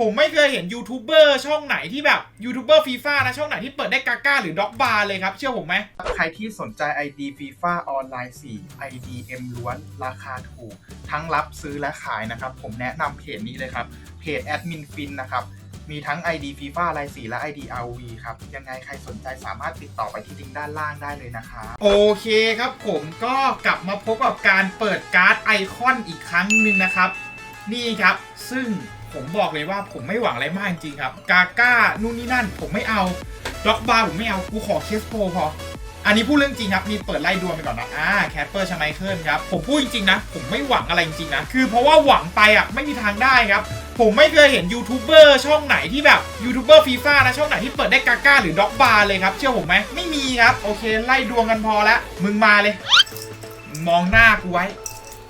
ผมไม่เคยเห็นยูทูบเบอร์ช่องไหนที่แบบยูทูบเบอร์ฟีฟ่านะช่องไหนที่เปิดได้กาก้าหรือด็อกบาร์เลยครับ เชื่อผมไหม ใครที่สนใจ ID FIFA ออนไลน์ 4 IDM ล้วน ราคาถูก ทั้งรับซื้อและขายนะครับ ผมแนะนำเพจนี้เลยครับ เพจแอดมินฟินนะครับ มีทั้ง ID FIFA ลาย4และ ID RV ครับ ยังไงใครสนใจสามารถติดต่อไปที่ลิงก์ด้านล่างได้เลยนะครับโอเคครับผมก็กลับมาพบกับการเปิดการ์ดไอคอนอีกครั้งหนึ่งนะครับ นี่ครับซึ่ง ผมบอกเลยว่าผมไม่หวังอะไรมากจริงครับ กาก้านู่นนี่นั่น ผมไม่เอาด็อกบาร์ผมไม่เอากูขอเคสโปรพอ อันนี้พูดเรื่องจริงครับ มีเปิดไล่ดวงไปก่อนนะอ่าแคปเปอร์ชไมเคิลครับ ผมพูดจริงๆนะ ผมไม่หวังอะไรจริงๆนะ คือเพราะว่าหวังไปอะไม่มีทางได้ครับ ผมไม่เคยเห็นยูทูบเบอร์ช่องไหนที่แบบยูทูบเบอร์ฟีฟ่านะช่องไหนที่เปิดได้กาก้าหรือด็อกบาร์เลยครับ เชื่อผมไหมไม่มีครับ โอเค ไล่ดวงกันพอแล้วมึงมาเลย มองหน้ากูไว้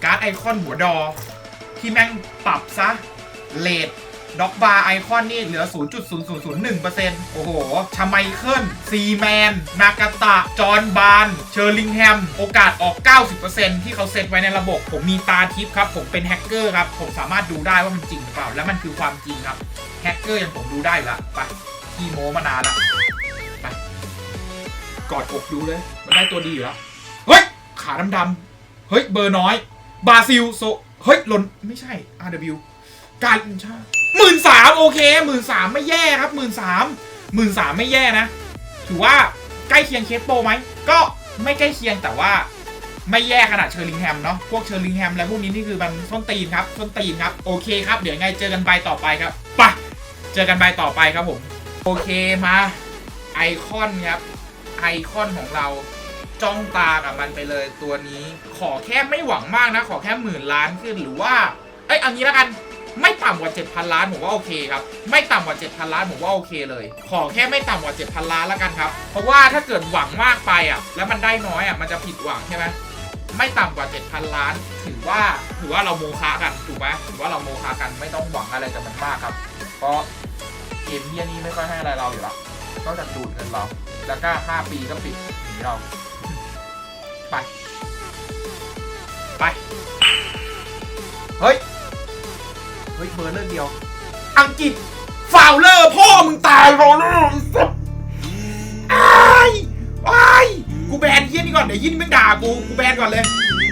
การ์ดไอคอนหัวดอ ที่แม่งปรับซะ เลดด็อกบาร์ไอคอนนี่เหลือ 0.0001%โอ้โห ชาไมเคิล ซีแมน นากาตะ จอห์นบาน เชอร์ลิงแฮม โอกาสออก 90%ที่เขาเซตไว้ในระบบ ผมมีตาทิพย์ครับ ผมเป็นแฮกเกอร์ครับ ผมสามารถดูได้ว่ามันจริงหรือเปล่า และมันคือความจริงครับ แฮกเกอร์อย่างผมดูได้ละไปขี้โมมานานละไปกอดอกดูเลย มันได้ตัวดีอยู่แล้วเฮ้ย ขาดำๆเฮ้ย เบอร์น้อย บาซิลโซ เฮ้ยหล่นไม่ใช่ RW การชาหมื่นสามโอเคหมื่นสามไม่แย่ครับหมื่นสามหมื่นสามไม่แย่นะ ถือว่าใกล้เคียงเคสโปรไหม ก็ไม่ใกล้เคียงแต่ว่าไม่แย่ขนาดเชอร์ลิงแฮมเนาะพวกเชอร์ลิงแฮมอะไรพวกนี้นี่คือมันส้นตีนครับส้นตีนครับ โอเคครับเดี๋ยวไงเจอกันใบต่อไปครับปะเจอกันใบต่อไปครับผม โอเคมาไอคอนครับไอคอนของเราจ้องตากับมันไปเลยตัวนี้ ขอแค่ไม่หวังมากนะ ขอแค่หมื่นล้านขึ้นหรือว่า เอ้ยเอันนี้แล้วกัน ไม่ต่ำกว่า 7,000 ล้านผมว่าโอเคครับ ไม่ต่ำกว่า 7,000 ล้านผมว่าโอเคเลย ขอแค่ไม่ต่ำกว่า 7,000 ล้านแล้วกันครับ เพราะว่าถ้าเกิดหวังมากไปอะ แล้วมันได้น้อยอะ มันจะผิดหวังใช่ไหมไม่ต่ำกว่า 7,000 ล้าน ถือว่า ถือว่าเราโมฆะกัน ถูกไหมถือว่าเราโมฆะกัน ไม่ต้องหวังอะไรกับมันมากครับ เพราะเกมเฮียนี้ไม่ค่อยให้อะไรเราอยู่แล้วนอกจากดูดเงินเรา แล้วก็ 5 ปีก็ปิดหนีเรา ไป ไป เฮ้ย เฮ้ยเบอร์เลอร์เดียว อังกฤษฟาวเลอร์พ่อมึงตายฟาวเลอร์ไอ้ายอ้กูแบนเยี่ยนี่ก่อนเดี๋ยวยี่นี่ไม่ด่ากูกูแบนก่อนเลย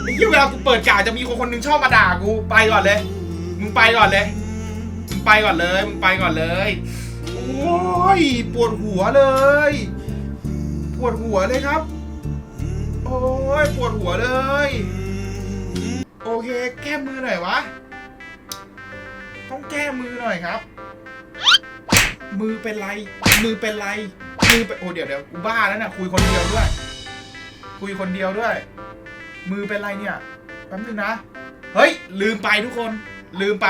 ไอ้เยี่ยเวลากูเปิดกาจะมีคนคนหนึงชอบมาด่ากูไปก่อนเลย มึงไปก่อนเลยมึงไปก่อนเลยมึงไปก่อนเลยโอ้ยปวดหัวเลย ปวดหัวเลยครับ โอ้ยปวดหัวเลย โอเค แก้มือหน่อยวะ ต้องแก้มือหน่อยครับ มือเป็นไร มือเป็นไร มือเป็นโอ้เดี๋ยวเดี๋ยวกูบ้าแล้วนะคุยคนเดียวด้วย คุยคนเดียวด้วย มือเป็นไรเนี่ยแป๊บนึงนะ เฮ้ย ลืมไปทุกคน ลืมไป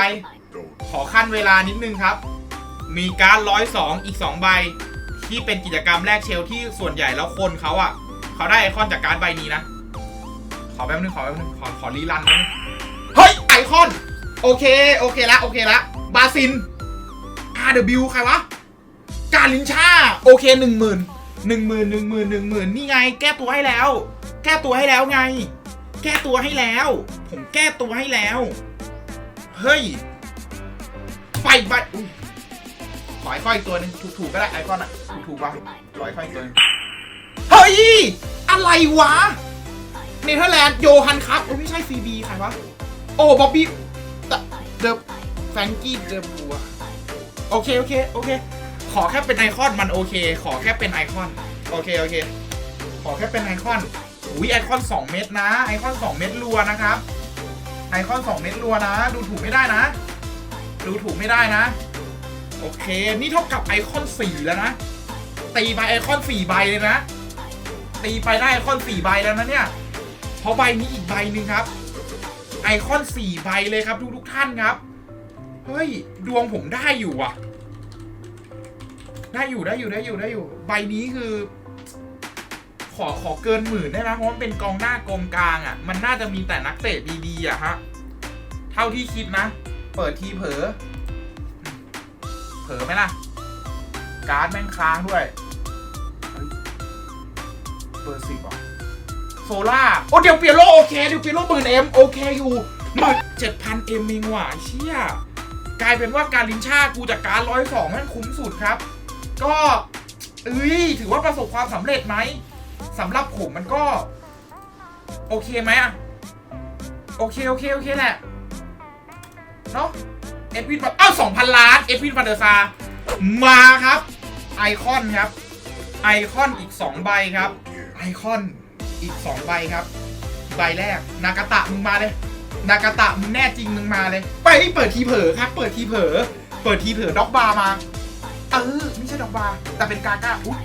ขอขั้นเวลานิดนึงครับ มีการร้อยสองอีกสองใบ ที่เป็นกิจกรรมแรกเชลที่ส่วนใหญ่แล้วคนเขาอะ เขาได้ไอคอนจากการใบนี้นะ ขอแป๊บนึงขอแป๊บนึงขอขอรีรันนึงเฮ้ยไอคอน โอเค โอเคละ โอเคละ บาซิน RW ใครวะ กาลินชา โอเคหนึ่งหมื่นหนึ่งหมื่นหนึ่งหมื่นหนึ่งหมื่นนี่ไง แก้ตัวให้แล้ว แก้ตัวให้แล้วไง แก้ตัวให้แล้ว ผมแก้ตัวให้แล้ว เฮ้ยไปไปอุ๊ยขอไอคอนอีกตัวนึงถูกถูกๆก็ได้ไอคอนอะถูกถูกๆป่ะขอไอคอนอีกตัวนึงเฮ้ย อะไรวะเนเธอร์แลนด์โยฮันครับ โอ้ไม่ใช่ซีบีใครวะ โอ้บ๊อบบี้ เดอะแฟรงกี้เดอะบัวโอเคโอเคโอเค ขอแค่เป็นไอคอนมันโอเค ขอแค่เป็นไอคอน โอเคโอเค ขอแค่เป็นไอคอนอุ้ยไอคอน 2 เม็ดนะ ไอคอน 2 เม็ดรัวนะครับ ไอคอน 2 เม็ดรัวนะ ดูถูกไม่ได้นะ ดูถูกไม่ได้นะ โอเค นี่เท่ากับไอคอน 4 แล้วนะ ตีไปไอคอน 4 ใบเลยนะ ตีไปได้ไอคอน 4 ใบแล้วนะเนี่ย เพราะใบนี้อีกใบหนึ่งครับ ไอคอน4ใบเลยครับทุกทุกท่านครับ เฮ้ย ดวงผมได้อยู่อะ ได้อยู่ได้อยู่ได้อยู่ได้อยู่ ใบนี้คือ ขอขอเกินหมื่นได้ไหมเพราะมันเป็นกองหน้ากองกลางอะ มันน่าจะมีแต่นักเตะดีๆอะฮะ เท่าที่คิดนะ เปิดทีเผลอ เผลอไหมล่ะ การ์ดแม่งค้างด้วยเฮ้ยเบอร์สิบอะ โซล่าโอ้เดี๋ยวเปียโลโอเคเดี๋ยวเปียโลหมื่นเอ็มโอเคอยู่หมื่นเจ็ดพันเอ็มเองว่ะเชี่ยกลายเป็นว่าการลินชากูจากการร้อยสองนั่นคุ้มสุดครับ ก็เอ้ยถือว่าประสบความสำเร็จไหมสำหรับผมมันก็ โอเคไหมอะโอเคโอเคโอเคแหละเนาะเอ็ดวินอ้าวสองพันล้านเอ็ดวินฟันเดอร์ซามาครับ ไอคอนครับ ไอคอนอีก2ใบครับ ไอคอน อีก 2 ใบครับ ใบแรก นากาตะมึงมาเลย นากาตะมึงแน่จริงมึงมาเลย ไปเปิดทีเผลอครับ เปิดทีเผลอเปิดทีเผลอด็อกบาร์มา เออไม่ใช่ด็อกบาร์แต่เป็นกาก้าอุ๊ย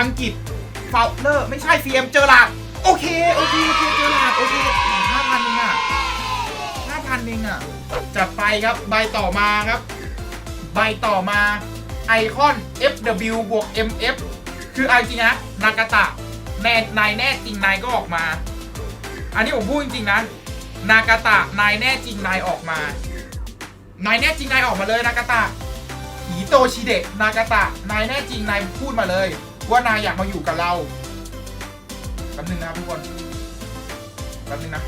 อังกฤษฟาวเลอร์ไม่ใช่ซีเอ็มเจอร์ลาดโอเคโอเคโอเคเจอร์ลาดโอเคห้าพันเองอะห้าพันเองอะจัดไปครับใบต่อมาครับ ใบต่อมาไอคอน FW บวก MF คือเอจริงนะนากาตะ แน่นายแน่จริงนายก็ออกมา อันนี้ผมพูดจริงๆนะ นากาตะนายแน่จริงนายออกมา นายแน่จริงนายออกมาเลยนากาตะฮิโตชิเดะนากาตะนายแน่จริงนายพูดมาเลย ว่านายอยากมาอยู่กับเราแป๊บนึงนะทุกคนแป๊บนึงนะ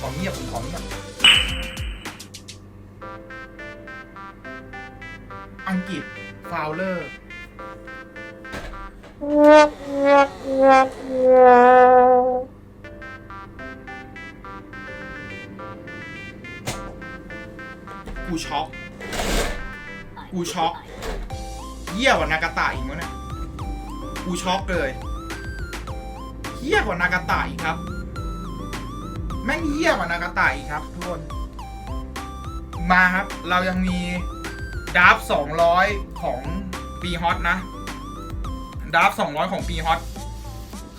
ขอเงียบผมขอเงียบอังกฤษ ฟาวเลอร์กูช็อก กูช็อกเยี่ยกว่านากาตะอีกมั้งเนี่ยกูช็อกเลยเยี่ยกว่านากาตะอีกครับ แม่งเยี่ยกว่านากาตะอีกครับทุกคน มาครับ เรายังมี ดาร์ฟ200 ของปีฮอตนะดาร์ฟ200 ของปีฮอต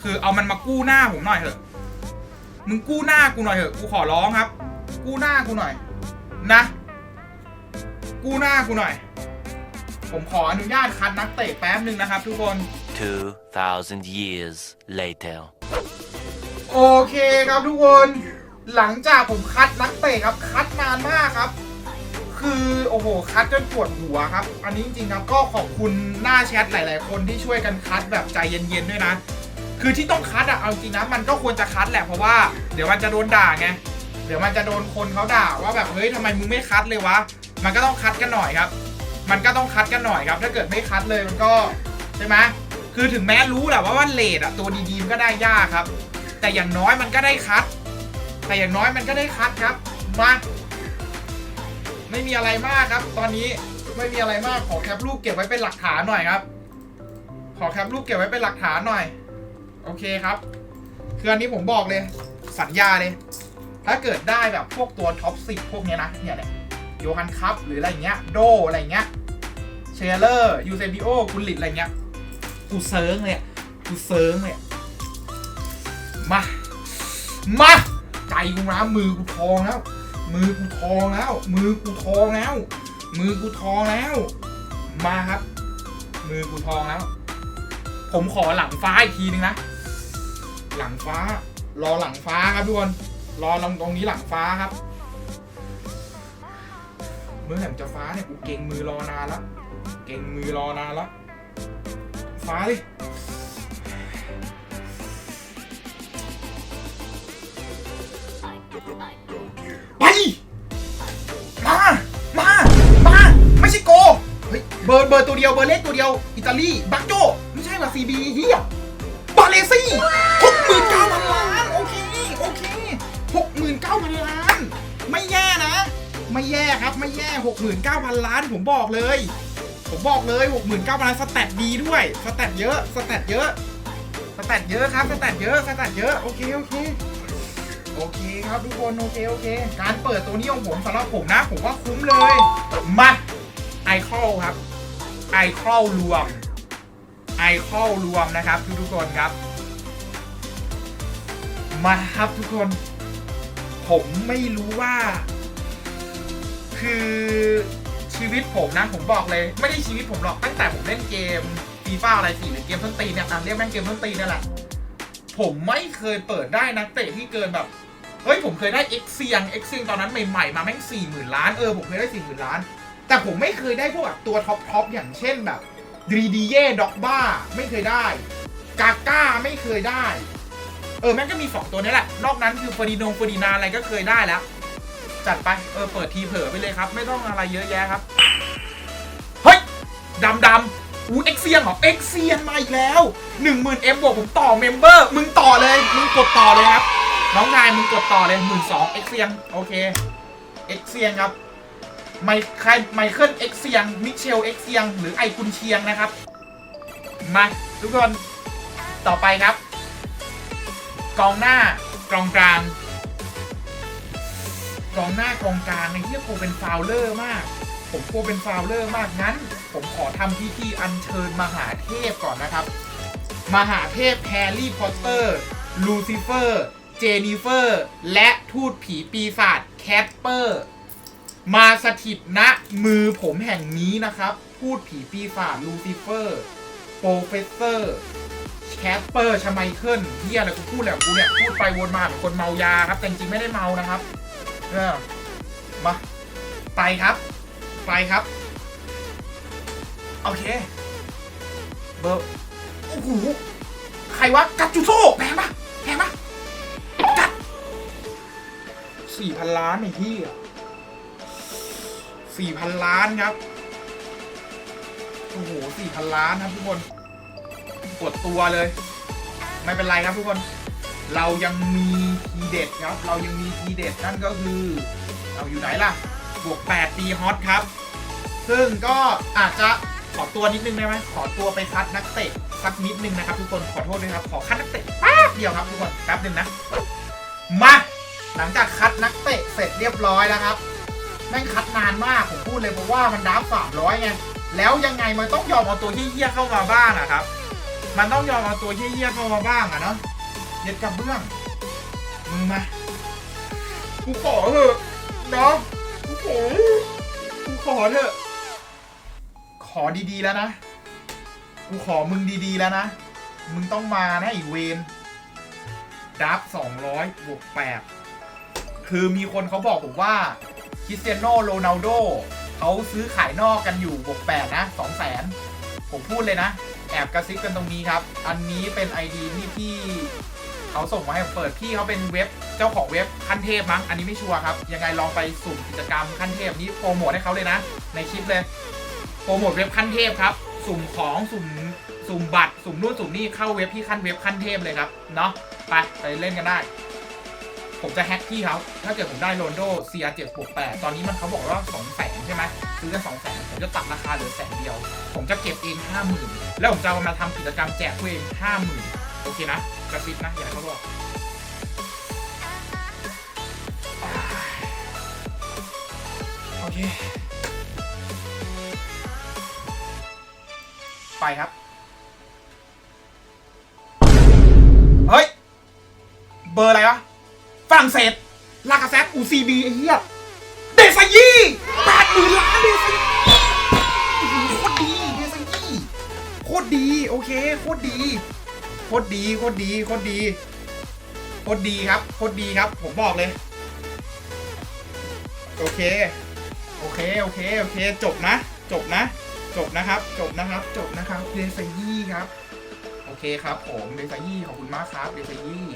คือเอามันมากู้หน้าผมหน่อยเถอะ มึงกู้หน้ากูหน่อยเถอะ กูขอร้องครับ กู้หน้ากูหน่อย นะ กู้หน้ากูหน่อย ผมขออนุญาตคัดนักเตะแป๊บหนึ่งนะครับทุกคน 2,000 years later. โอเคครับทุกคน หลังจากผมคัดนักเตะครับ คัดนานมากครับ คือโอ้โหคัดจนปวดหัวครับ อันนี้จริงๆครับก็ขอบคุณหน้าแชทหลาย ๆ คนที่ช่วยกันคัดแบบใจเย็นๆด้วยนะ คือที่ต้องคัดอะเอาจริงนะมันก็ควรจะคัดแหละเพราะว่าเดี๋ยวมันจะโดนด่าไงเดี๋ยวมันจะโดนคนเขาด่าว่าแบบเฮ้ยทำไมมึงไม่คัดเลยวะมันก็ต้องคัดกันหน่อยครับ มันก็ต้องคัดกันหน่อยครับ ถ้าเกิดไม่คัดเลยมันก็ใช่ไหมคือถึงแม้รู้แหละว่าว่าเลดอะตัวดีๆมันก็ได้ยากครับ แต่อย่างน้อยมันก็ได้คัด แต่อย่างน้อยมันก็ได้คัดครับมา ไม่มีอะไรมากครับ ตอนนี้ไม่มีอะไรมากขอแคปรูปเก็บไว้เป็นหลักฐานหน่อยครับ ขอแคปรูปเก็บไว้เป็นหลักฐานหน่อย โอเคครับคืออันนี้ผมบอกเลย สัญญาเลย ถ้าเกิดได้แบบพวกตัวท็อปสิพวกเนี้ยนะเนี่ยเนี่ยโยฮันคัพหรืออะไรเงี้ยโดอะไรเงี้ยเชเลอร์ยูเซบิโอกุลิตอะไรเงี้ยกูเซิร์งเลยอะกูเซิร์งเลยมา มา ใจกูนะมือกูทองแล้ว มือกูทองแล้ว มือกูทองแล้ว มือกูทองแล้ว มาครับ มือกูทองแล้ว ผมขอหลังฟ้าอีกทีนึงนะ หลังฟ้า รอหลังฟ้าครับทุกคน รอลงตรงนี้หลังฟ้าครับ เมื่อไหร่มันจะฟ้าเนี่ยกูเก่งมือรอนานแล้วเก่งมือรอนานแล้วฟ้าดิ เบอร์เบอร์ตัวเดียวเบอร์เลขตัวเดียว อิตาลีบักโจไม่ใช่ว่ะซีบีเฮียบาเลซี่หกหมื่นเก้าพันล้านโอเคโอเคหกหมื่นเก้าพันล้าน ไม่แย่นะ ไม่แย่ครับไม่แย่หกหมื่นเก้าพันล้านผมบอกเลย ผมบอกเลยหกหมื่นเก้าพันล้านสแตทดีด้วยสแตทเยอะสแตทเยอะสแตทเยอะครับสแตทเยอะสแตทเยอะโอเคโอเคโอเคครับทุกคนโอเคโอเค การเปิดตัวนี้ของผมสำหรับผมนะ ผมว่าคุ้มเลย มาไอคอลครับ ไอคอลรวมไอคอลรวมนะครับทุกทุกคนครับ มาครับทุกคน ผมไม่รู้ว่า คือชีวิตผมนะผมบอกเลย ไม่ได้ชีวิตผมหรอกตั้งแต่ผมเล่นเกมฟีฟ่าอะไรสิหรือเกมต้นตีนเนี่ยอะเรียกแม่งเกมต้นตีนนี่แหละผมไม่เคยเปิดได้นักเตะที่เกินแบบเฮ้ยผมเคยได้เอ็กเซียงเอ็กเซียงตอนนั้นใหม่ๆมาแม่งสี่หมื่นล้านเออผมเคยได้สี่หมื่นล้าน แต่ผมไม่เคยได้พวกแบบตัวท็อปท็อปอย่างเช่นแบบดีดีเย่ด็อกบ้าไม่เคยได้ กาก้าไม่เคยได้ เออแม่งก็มีสองตัวนี้แหละ นอกนั้นคือเฟอร์ดินเฟอร์ดินาอะไรก็เคยได้แล้ว จัดไป เออ เปิดทีเผลอไปเลยครับ ไม่ต้องอะไรเยอะแยะครับ เฮ้ยดำดำอู้เอ็กเซียนเหรอ เอ็กเซียนมาอีกแล้วหนึ่งหมื่นเอ็มบวกผมต่อเมมเบอร์ มึงต่อเลย มึงกดต่อเลยครับ น้องชายมึงกดต่อเลยหมื่นสองเอ็กเซียนโอเค เอ็กเซียนครับ ไมครไมเคิลเอ็กเซียง มิเชลเอ็กเซียง หรือไอกุนเชียงนะครับ มาทุกคน ต่อไปครับ กองหน้ากองกลาง กองหน้ากองกลางในที่กูเป็นฟาวเลอร์มาก ผมกลัวเป็นฟาวเลอร์มากงั้น ผมขอทำพิธีอัญเชิญมหาเทพก่อนนะครับ มหาเทพแฮร์รี่พอตเตอร์ ลูซิเฟอร์ เจนิเฟอร์ และทูตผีปีศาจแคทเปอร์ มาสถิตณมือผมแห่งนี้นะครับ พูดผีปีศาจลูซิเฟอร์โปรเฟสเซอร์แคสเปอร์ชไมเคิลเฮียอะไรกูพูดแหละกูเนี่ย พูดไปวนมาเหมือนคนเมายาครับ แต่จริงไม่ได้เมานะครับเออมาไปครับ ไปครับ โอเค เบอร์โอ้โหใครวะ กัดจูโซ่แพงปะแพงปะกัดสี่พันล้านไอ้ที่อะ สี่พันล้านครับ โอ้โหสี่พันล้านครับทุกคน กดตัวเลย ไม่เป็นไรครับทุกคน เรายังมีทีเด็ดครับ เรายังมีทีเด็ดนั่นก็คือ เราอยู่ไหนล่ะ บวก8ปีฮอตครับ ซึ่งก็อาจจะขอตัวนิดนึงได้ไหมขอตัวไปคัดนักเตะสักนิดนึงนะครับทุกคน ขอโทษด้วยครับ ขอคัดนักเตะแป๊บเดียวครับทุกคน แป๊บนึงนะ มา หลังจากคัดนักเตะเสร็จเรียบร้อยแล้วครับ แม่งคัดนานมากผมพูดเลยเพราะว่ามันดับสามร้อยไงแล้วยังไงมันต้องยอมเอาตัวเยี่ยเข้ามาบ้างอะครับ มันต้องยอมเอาตัวเยี่ยเข้ามาบ้างอะเนาะเย็ดกระเบื้องมึงมากูขอเถอะน้องกูขอกูขอเถอะ ขอดีๆแล้วนะกูขอมึงดีๆแล้วนะ มึงต้องมานะไอีเวนดับสองร้อยบวกแปดคือมีคนเขาบอกผมว่า คริสเตียโนโรนัลโดเขาซื้อขายนอกกันอยู่บวกแปดนะสองแสนผมพูดเลยนะ แอบกระซิบกันตรงนี้ครับ อันนี้เป็น ID ที่พี่เขาส่งมาให้ผมเปิดพี่เขาเป็นเว็บเจ้าของเว็บขั้นเทพมั้งอันนี้ไม่ชัวร์ครับ ยังไงลองไปสุ่มกิจกรรมขั้นเทพนี้โปรโมทให้เขาเลยนะ ในคลิปเลยโปรโมทเว็บขั้นเทพครับ สุ่มของสุ่มสุ่มบัตรสุ่มนู่นสุ่มนี่เข้าเว็บที่ขั้นเว็บขั้นเทพเลยครับเนาะไปไปเล่นกันได้ ผมจะแฮกพี่เขาถ้าเกิดผมได้โรนโด CR7 บวก8ตอนนี้มันเขาบอกว่า2แสนใช่ไหมซื้อกัน2แสนผมจะตัดราคาเหลือแสนเดียว ผมจะเก็บเอง50,000แล้วผมจะเอามาทำกิจกรรมแจกตัวเอง50,000โอเคนะกระซิบนะอย่าให้เขาบอกโอเค ไปครับ เฮ้ย เบอร์อะไรวะ ฝรั่งเศส ลากาเซตอูซีบีไอ้เหี้ยเดซายี่แปดหมื่นล้านเดซายี่โอ้โหโคตรดีเดซายี่โคตรดีโอเคโคตรดีโคตรดีโคตรดีโคตรดีโคตรดีครับโคตรดีครับ ผมบอกเลย โอเค โอเค โอเค โอเค จบนะ จบนะ จบนะครับ จบนะครับ จบนะครับ เดซายี่ครับ โอเคครับผม เดซายี่ขอบคุณมากครับ เดซายี่